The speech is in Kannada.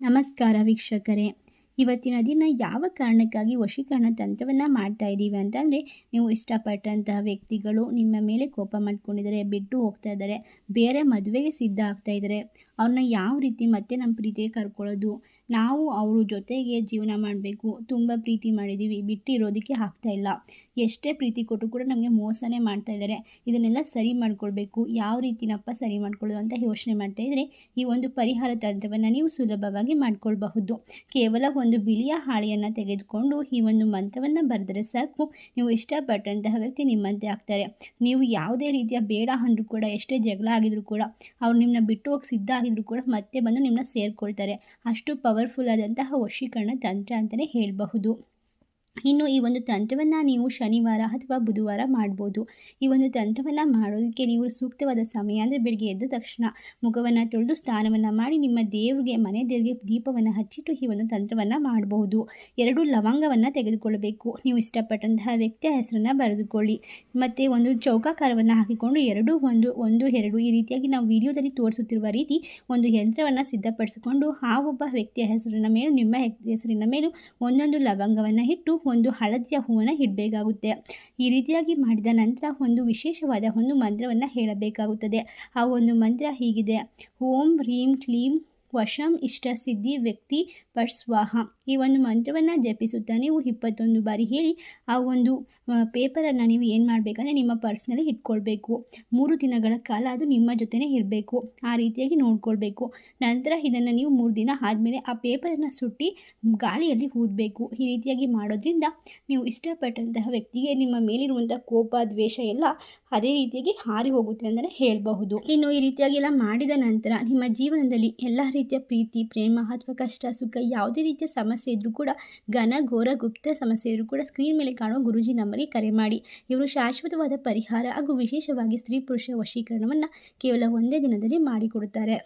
ನಮಸ್ಕಾರ ವೀಕ್ಷಕರೇ. ಇವತ್ತಿನ ದಿನ ಯಾವ ಕಾರಣಕ್ಕಾಗಿ ವಶೀಕರಣ ತಂತ್ರವನ್ನು ಮಾಡ್ತಾ ಇದ್ದೀವಿ ಅಂತಂದರೆ, ನೀವು ಇಷ್ಟಪಟ್ಟಂತಹ ವ್ಯಕ್ತಿಗಳು ನಿಮ್ಮ ಮೇಲೆ ಕೋಪ ಮಾಡ್ಕೊಂಡಿದ್ದಾರೆ, ಬಿಟ್ಟು ಹೋಗ್ತಾ ಇದ್ದಾರೆ, ಬೇರೆ ಮದುವೆಗೆ ಸಿದ್ಧ ಆಗ್ತಾ ಇದ್ದಾರೆ, ಅವ್ರನ್ನ ಯಾವ ರೀತಿ ಮತ್ತೆ ನಮ್ಮ ಪ್ರೀತಿಗೆ ಕರ್ಕೊಳ್ಳೋದು? ನಾವು ಅವ್ರ ಜೊತೆಗೆ ಜೀವನ ಮಾಡಬೇಕು. ತುಂಬ ಪ್ರೀತಿ ಮಾಡಿದ್ದೀವಿ. ಬಿಟ್ಟಿರೋದಕ್ಕೆ ಇಲ್ಲ. ಎಷ್ಟೇ ಪ್ರೀತಿ ಕೊಟ್ಟರು ಕೂಡ ನಮಗೆ ಮೋಸನೇ ಮಾಡ್ತಾ ಇದ್ದಾರೆ. ಇದನ್ನೆಲ್ಲ ಸರಿ ಮಾಡ್ಕೊಳ್ಬೇಕು. ಯಾವ ರೀತಿನಪ್ಪ ಸರಿ ಮಾಡ್ಕೊಳ್ಳೋದು ಅಂತ ಯೋಚನೆ ಮಾಡ್ತಾ ಇದ್ದರೆ ಈ ಒಂದು ಪರಿಹಾರ ತಂತ್ರವನ್ನು ನೀವು ಸುಲಭವಾಗಿ ಮಾಡಿಕೊಳ್ಬಹುದು. ಕೇವಲ ಒಂದು ಬಿಳಿಯ ಹಾಳೆಯನ್ನು ತೆಗೆದುಕೊಂಡು ಈ ಒಂದು ಮಂತ್ರವನ್ನು ಬರೆದರೆ ಸಾಕು. ನೀವು ಇಷ್ಟಪಟ್ಟಂತಹ ವ್ಯಕ್ತಿ ನಿಮ್ಮಂತೆ ಆಗ್ತಾರೆ. ನೀವು ಯಾವುದೇ ರೀತಿಯ ಬೇಡ ಅಂದರೂ ಕೂಡ, ಎಷ್ಟೇ ಜಗಳ ಆಗಿದ್ರು ಕೂಡ, ಅವ್ರು ನಿಮ್ಮನ್ನ ಬಿಟ್ಟು ಹೋಗಿ ಸಿದ್ಧ ಆಗಿದ್ರು ಕೂಡ ಮತ್ತೆ ಬಂದು ನಿಮ್ಮನ್ನ ಸೇರಿಕೊಳ್ತಾರೆ. ಅಷ್ಟು ಪವರ್ಫುಲ್ ಆದಂತಹ ವಶೀಕರಣ ತಂತ್ರ ಅಂತಲೇ ಹೇಳಬಹುದು. ಇನ್ನು ಈ ಒಂದು ತಂತ್ರವನ್ನು ನೀವು ಶನಿವಾರ ಅಥವಾ ಬುಧವಾರ ಮಾಡ್ಬೋದು. ಈ ಒಂದು ತಂತ್ರವನ್ನು ಮಾಡೋದಕ್ಕೆ ನೀವು ಸೂಕ್ತವಾದ ಸಮಯ ಅಂದರೆ ಬೆಳಗ್ಗೆ ಎದ್ದ ತಕ್ಷಣ ಮುಖವನ್ನು ತೊಳೆದು ಸ್ನಾನವನ್ನು ಮಾಡಿ ನಿಮ್ಮ ದೇವರಿಗೆ, ಮನೆ ದೇವರಿಗೆ ದೀಪವನ್ನು ಹಚ್ಚಿಟ್ಟು ಈ ಒಂದು ತಂತ್ರವನ್ನು ಮಾಡಬಹುದು ಎರಡು ಲವಂಗವನ್ನು ತೆಗೆದುಕೊಳ್ಳಬೇಕು. ನೀವು ಇಷ್ಟಪಟ್ಟಂತಹ ವ್ಯಕ್ತಿಯ ಹೆಸರನ್ನು ಬರೆದುಕೊಳ್ಳಿ. ಮತ್ತು ಒಂದು ಚೌಕಾಕಾರವನ್ನು ಹಾಕಿಕೊಂಡು ಎರಡು ಒಂದು ಒಂದು, ಎರಡು ಈ ರೀತಿಯಾಗಿ ನಾವು ವಿಡಿಯೋದಲ್ಲಿ ತೋರಿಸುತ್ತಿರುವ ರೀತಿ ಒಂದು ಯಂತ್ರವನ್ನು ಸಿದ್ಧಪಡಿಸಿಕೊಂಡು ಆ ಒಬ್ಬ ವ್ಯಕ್ತಿಯ ಹೆಸರಿನ ಮೇಲೂ ನಿಮ್ಮ ಹೆಸರಿನ ಮೇಲೂ ಒಂದೊಂದು ಲವಂಗವನ್ನು ಇಟ್ಟು ಒಂದು ಹಳದಿಯ ಹೂವನ್ನು ಇಡಬೇಕಾಗುತ್ತೆ. ಈ ರೀತಿಯಾಗಿ ಮಾಡಿದ ನಂತರ ಒಂದು ವಿಶೇಷವಾದ ಒಂದು ಮಂತ್ರವನ್ನು ಹೇಳಬೇಕಾಗುತ್ತದೆ. ಆ ಒಂದು ಮಂತ್ರ ಹೀಗಿದೆ. ಓಂ ಹ್ರೀಂ ಕ್ಲೀಂ ವಶಂ ಇಷ್ಟ ಸಿದ್ಧಿ ವ್ಯಕ್ತಿ ಪರ್ಸ್ವಾಹ. ಈ ಒಂದು ಮಂತ್ರವನ್ನು ಜಪಿಸುತ್ತಾ ನೀವು ಇಪ್ಪತ್ತೊಂದು ಬಾರಿ ಹೇಳಿ, ಆ ಒಂದು ಪೇಪರನ್ನು ನೀವು ಏನು ಮಾಡಬೇಕಂದ್ರೆ ನಿಮ್ಮ ಪರ್ಸ್ನಲ್ಲಿ ಇಟ್ಕೊಳ್ಬೇಕು. ಮೂರು ದಿನಗಳ ಕಾಲ ಅದು ನಿಮ್ಮ ಜೊತೆನೇ ಇರಬೇಕು. ಆ ರೀತಿಯಾಗಿ ನೋಡ್ಕೊಳ್ಬೇಕು. ನಂತರ ಇದನ್ನು ನೀವು ಮೂರು ದಿನ ಆದಮೇಲೆ ಆ ಪೇಪರನ್ನು ಸುಟ್ಟಿ ಗಾಳಿಯಲ್ಲಿ ಊದಬೇಕು. ಈ ರೀತಿಯಾಗಿ ಮಾಡೋದ್ರಿಂದ ನೀವು ಇಷ್ಟಪಟ್ಟಂತಹ ವ್ಯಕ್ತಿಗೆ ನಿಮ್ಮ ಮೇಲಿರುವಂಥ ಕೋಪ, ದ್ವೇಷ ಎಲ್ಲ ಅದೇ ರೀತಿಯಾಗಿ ಹಾರಿ ಹೋಗುತ್ತೆ ಅಂತಲೇ ಹೇಳಬಹುದು. ಇನ್ನು ಈ ರೀತಿಯಾಗಿ ಎಲ್ಲ ಮಾಡಿದ ನಂತರ ನಿಮ್ಮ ಜೀವನದಲ್ಲಿ ಎಲ್ಲ ರೀತಿಯ ಪ್ರೀತಿ, ಪ್ರೇಮ ಅಥವಾ ಕಷ್ಟ, ಸುಖ, ಯಾವುದೇ ರೀತಿಯ ಸಮಸ್ಯೆ ಇದ್ದರೂ ಕೂಡ ಘನ, ಘೋರ, ಗುಪ್ತ ಸಮಸ್ಯೆ ಇದ್ದರೂ ಕೂಡ ಸ್ಕ್ರೀನ್ ಮೇಲೆ ಕಾಣುವ ಗುರುಜಿ ನಂಬರ್ಗೆ ಕರೆ ಮಾಡಿ. ಇವರು ಶಾಶ್ವತವಾದ ಪರಿಹಾರ ಹಾಗೂ ವಿಶೇಷವಾಗಿ ಸ್ತ್ರೀ ಪುರುಷ ವಶೀಕರಣವನ್ನು ಕೇವಲ ಒಂದೇ ದಿನದಲ್ಲಿ ಮಾಡಿಕೊಡುತ್ತಾರೆ.